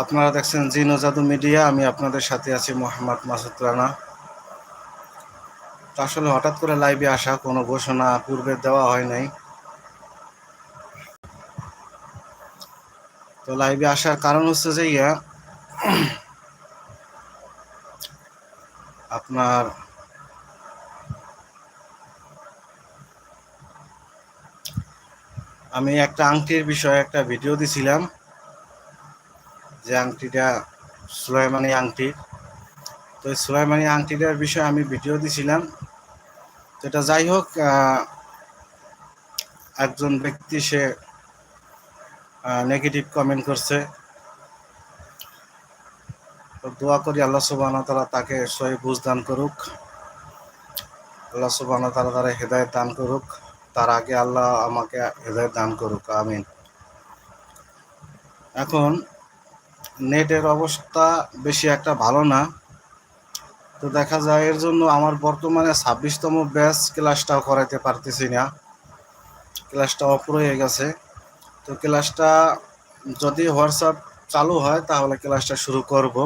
আপনারা দেখছেন জিনো জাদু মিডিয়া, আমি আপনাদের সাথে আছি মোহাম্মদ মাসুদ রানা। আসলে হঠাৎ করে লাইভে আসা, কোনো ঘোষণা পূর্বে দেওয়া হয় নাই। তো লাইভে আসার কারণ হচ্ছে যে ইয়া, আপনার আমি একটা আংটির বিষয়ে একটা ভিডিও দিছিলাম। যে আংটিটা সুলাইমানি আংটি। তো সুলাইমানি আংটিটার বিষয়ে আমি ভিডিও দিছিলাম। তো এটা যাই হোক একজন ব্যক্তি সে নেগেটিভ কমেন্ট করছে। তো দোয়া করি আল্লাহ সুবাহ তারা তাকে সহি বুঝ দান করুক। আল্লাহ সুবাহ তারা তারা হেদায়ত দান করুক। তার আগে আল্লাহ আমাকে হেদায়ত দান করুক, আমিন। এখন, নেটের অবস্থা বেশি একটা ভালো না। তো দেখা যায় এর জন্য আমার বর্তমানে ছাব্বিশতম ব্যাচ ক্লাসটাও করাইতে পারতেছি না। ক্লাসটা অফ হয়ে গেছে। তো ক্লাসটা যদি হোয়াটসঅ্যাপ চালু হয়, তাহলে ক্লাসটা শুরু করব।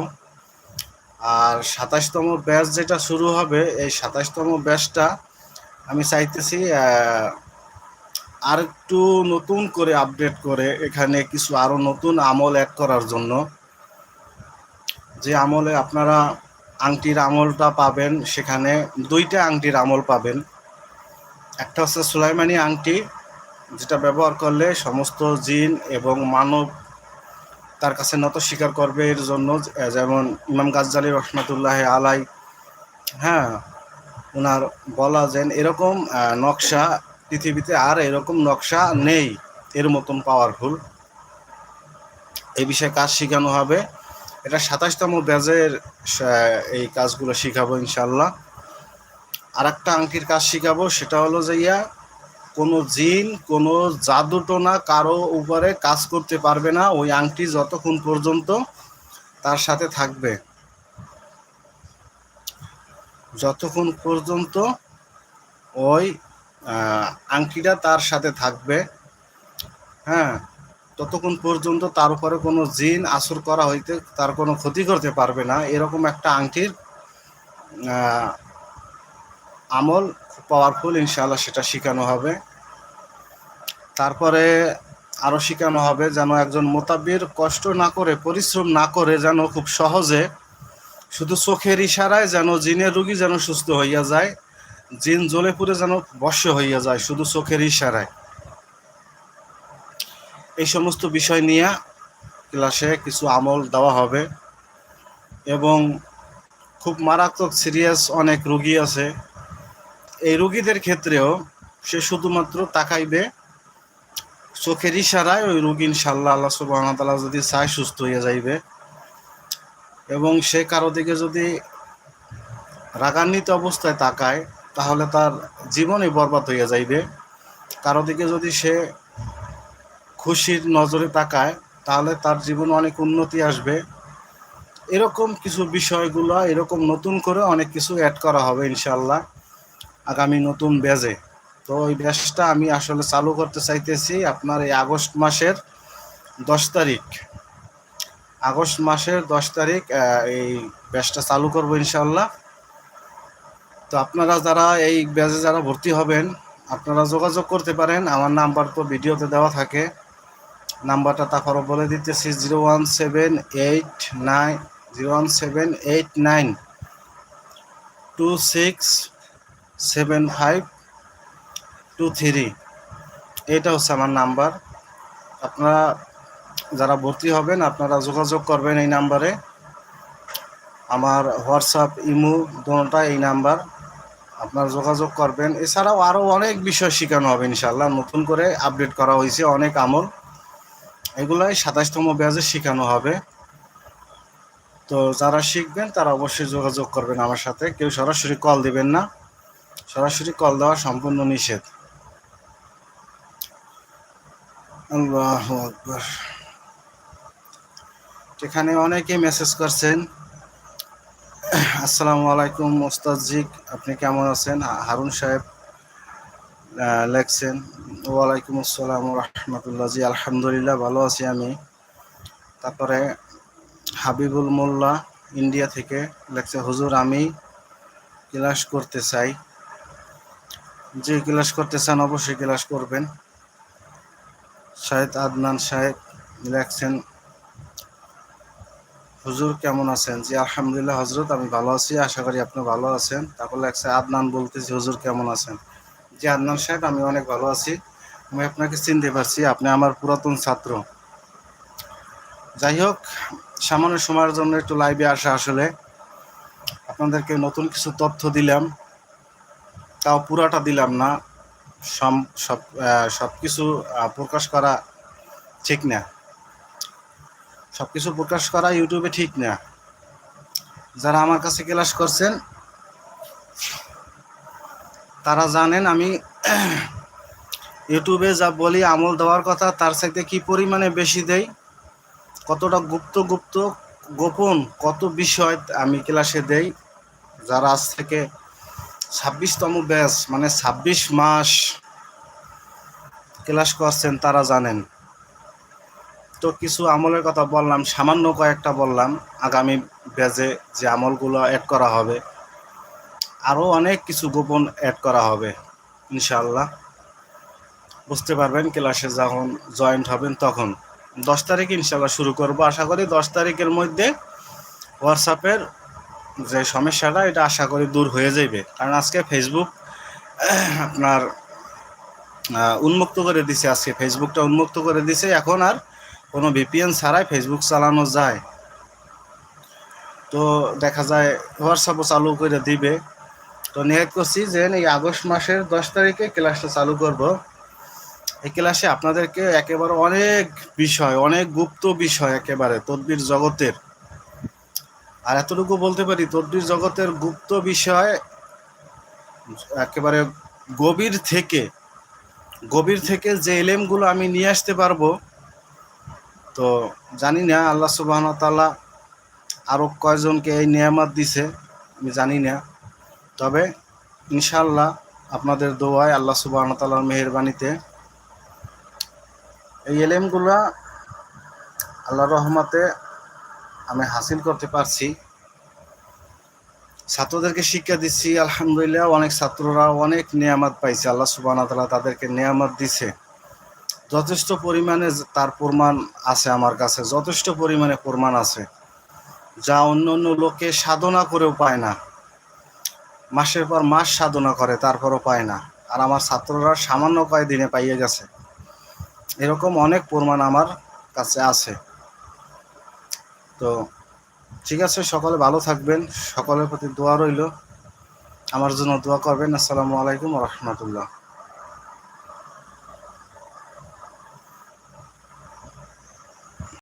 আর সাতাশতম ব্যাচ যেটা শুরু হবে, এই সাতাশতম ব্যাচটা আমি চাইতেছি আর একটু নতুন করে আপডেট করে এখানে কিছু আরও নতুন আমল অ্যাড করার জন্য। যে আমলে আপনারা আংটির আমলটা পাবেন, সেখানে দুইটা আংটির আমল পাবেন। একটা হচ্ছে সুলাইমানি আংটি, যেটা ব্যবহার করলে সমস্ত জিন এবং মানব তার কাছে নত স্বীকার করবে এর জন্য, যেমন ইমাম গাজ্জালি রহমাতুল্লাহ আলাই হ্যাঁ ওনার বলা যেন এরকম নকশা পৃথিবীতে আর এরকম নকশা নেই। এর মতন পাওয়ারফুল এই বিষয়ে কাজ শেখানো হবে। এটা সাতাশতম ব্যাজের এই কাজগুলো শিখাবো ইনশাল্লাহ আর একটা আংটির কাজ শিখাবো, সেটা হলো যে ইয়া, কোনো জিন, কোনো জাদুটোনা কারও উপরে কাজ করতে পারবে না। ওই আংটি যতক্ষণ পর্যন্ত তার সাথে থাকবে। যতক্ষণ পর্যন্ত ওই আংটিটা তার সাথে থাকবে। হ্যাঁ ততক্ষণ পর্যন্ত তার উপরে কোনো জিন আসর করা হইতে তার কোনো ক্ষতি করতে পারবে না। এরকম একটা আংটির আমল পাওয়ারফুল ইনশাল্লাহ সেটা শেখানো হবে। তারপরে আরও শেখানো হবে যেন একজন মোতাবির কষ্ট না করে, পরিশ্রম না করে যেন খুব সহজে, শুধু চোখের ইশারায় যেন জিনের রুগী যেন সুস্থ হইয়া যায়। জিন জ্বলে পুরে যেন বর্ষ হইয়া যায়, শুধু চোখের ইশারায়। এই সমস্ত বিষয় নিয়ে ক্লাসে কিছু আমল দেওয়া হবে এবং খুব মারাত্মক সিরিয়াস অনেক রুগী আছে। এই রুগীদের ক্ষেত্রেও সে শুধুমাত্র তাকাইবে চোখের ইশারায়, ওই রুগী ইনশাল্লাহ আল্লাহ সুবাহতাল্লাহ যদি চায় সুস্থ হয়ে যাইবে। এবং সে কারও দিকে যদি রাগান্বিত অবস্থায় তাকায় তাহলে তার জীবনই বরবাদ হইয়া যাইবে। কারও দিকে যদি সে খুশির নজরে তাকায়, তাহলে তার জীবনে অনেক উন্নতি আসবে। এরকম কিছু বিষয়গুলো, এরকম নতুন করে অনেক কিছু অ্যাড করা হবে ইনশাল্লাহ আগামী নতুন ব্যাজে তো ওই ব্যাচটা আমি আসলে চালু করতে চাইতেছি আপনার এই আগস্ট মাসের দশ তারিখ। আগস্ট মাসের দশ তারিখ এই ব্যাচটা চালু করব ইনশাল্লাহ তো আপনারা যারা এই ব্যাচে যারা ভর্তি হবেন, আপনারা যোগাযোগ করতে পারেন। আমার নাম্বার তো ভিডিওতে দেওয়া থাকে। নাম্বারটা তারপরও বলে দিতেছি, zero one seven eight nine, zero one seven eight nine, two six seven five two three. এটা হচ্ছে আমার নাম্বার। আপনারা যারা ভর্তি হবেন, আপনারা যোগাযোগ করবেন এই নাম্বারে। আমার হোয়াটসঅ্যাপ, ইমো দোনোটা এই নাম্বার। আপনারা যোগাযোগ করবেন। এছাড়াও আরও অনেক বিষয় শেখানো হবে ইনশাল্লাহ নতুন করে আপডেট করা হয়েছে অনেক আমল। এগুলাই সাতাশতম ব্যাজে শেখানো হবে। তো যারা শিখবেন, তারা অবশ্যই যোগাযোগ করবেন আমার সাথে। কেউ সরাসরি কল দিবেন না। সরাসরি কল দেওয়া সম্পূর্ণ নিষেধ। আল্লাহ এখানে অনেকে মেসেজ করছেন। আসসালামু আলাইকুম ওস্তাদজিক আপনি কেমন আছেন? হারুন সাহেব লেখছেন। ওয়ালাইকুম আসসালাম রহমতুল্লাহ। জি, আলহামদুলিল্লাহ, ভালো আছি আমি। তারপরে হাবিবুল মোল্লা, ইন্ডিয়া থেকে লেখছে, হুজুর, আমি ক্লাস করতে চাই। যে ক্লাস করতে চান, অবশ্যই ক্লাস করবেন। শাহেদ আদনান সাহেব লেখছেন হুজুর কেমন আছেন? জি, আলহামদুলিল্লাহ হজরত আমি ভালো আছি, আশা করি আপনি ভালো আছেন। তারপর লেখছে আদনান বলতেছি, হুজুর কেমন আছেন? জি, আদনান সাহেব, আমি অনেক ভালো আছি। আমি আপনাকে চিনতে পারছি, আপনি আমার পুরাতন ছাত্র। যাই হোক, সামান্য সময়ের জন্য একটু লাইভে আসা আসলে। আপনাদেরকে নতুন কিছু তথ্য দিলাম। তাও পুরাটা দিলাম না। সব সব কিছু প্রকাশ করা ঠিক না। সব কিছু প্রকাশ করা ইউটিউবে ঠিক না। যারা আমার কাছে ক্লাস করছেন, তারা জানেন আমি ইউটিউবে যা বলি, আমল দেওয়ার কথা, তার সাথে কি পরিমাণে বেশি দেই, কতটা গুপ্ত গুপ্ত, গোপন কত বিষয় আমি ক্লাসে দেই, যারা আজ থেকে ছাব্বিশতম ব্যাচ মানে ছাব্বিশ মাস ক্লাস করছেন, তারা জানেন। তো কিছু আমলের কথা বললাম, সামান্য কয়েকটা বললাম। আগামী ব্যাচে যে আমলগুলো অ্যাড করা হবে আরও অনেক কিছু গোপন অ্যাড করা হবে ইনশাল্লাহ বুঝতে পারবেন, ক্লাসে যখন জয়েন্ট হবেন তখন। দশ তারিখ ইনশাল্লাহ শুরু করব। আশা করি দশ তারিখের মধ্যে হোয়াটসঅ্যাপের যে সমস্যাটা, এটা আশা করি দূর হয়ে যাবে কারণ আজকে ফেসবুক আপনার উন্মুক্ত করে দিছে আজকে। ফেসবুকটা উন্মুক্ত করে দিছে। এখন আর কোনো ভিপিএন ছাড়াই ফেসবুক চালানো যায়। তো দেখা যায় হোয়াটসঅ্যাপও চালু করে দিবে। তো নিয়ত করছি যে এই আগস্ট মাসের দশ তারিখে ক্লাসটা চালু করব। এই ক্লাসে আপনাদেরকে একেবারে অনেক বিষয়, অনেক গুপ্ত বিষয় একেবারে তদ্বির জগতের। আর এতটুকু বলতে পারি, তদ্বির জগতের গুপ্ত বিষয় একেবারে গভীর থেকে গভীর থেকে যে এলেমগুলো আমি নিয়ে আসতে পারব তো জানি না, আল্লাহ সুবাহ তাল্লাহ আরও কয়জনকে এই নিয়ামত দিছে, আমি জানি না। তবে ইনশাল্লাহ আপনাদের দোয়ায় আল্লাহ সুবাহ তাল্লাহর মেহরবানিতে এই এলেমগুলা আল্লাহ রহমতে আমি হাসিল করতে পারছি। ছাত্রদেরকে শিক্ষা দিচ্ছি, আলহামদুলিল্লাহ অনেক ছাত্ররা অনেক নিয়ামত পাইছে, আল্লাহ সুবাহ তাদেরকে নিয়ামত দিছে। যথেষ্ট পরিমাণে তার প্রমাণ আছে আমার কাছে, যথেষ্ট পরিমাণে প্রমাণ আছে, যা অন্য অন্য লোকে সাধনা করেও পায় না। মাসের পর মাস সাধনা করে, তারপরও পায় না। আর আমার ছাত্ররা সামান্য কয়েকদিনে পাইয়ে গেছে। এরকম অনেক প্রমাণ আমার কাছে আছে। তো ঠিক আছে, সকলে ভালো থাকবেন, সকলের প্রতি দোয়া রইল। আমার জন্য দোয়া করবেন। আসসালামু আলাইকুম রহমতুল্লাহ।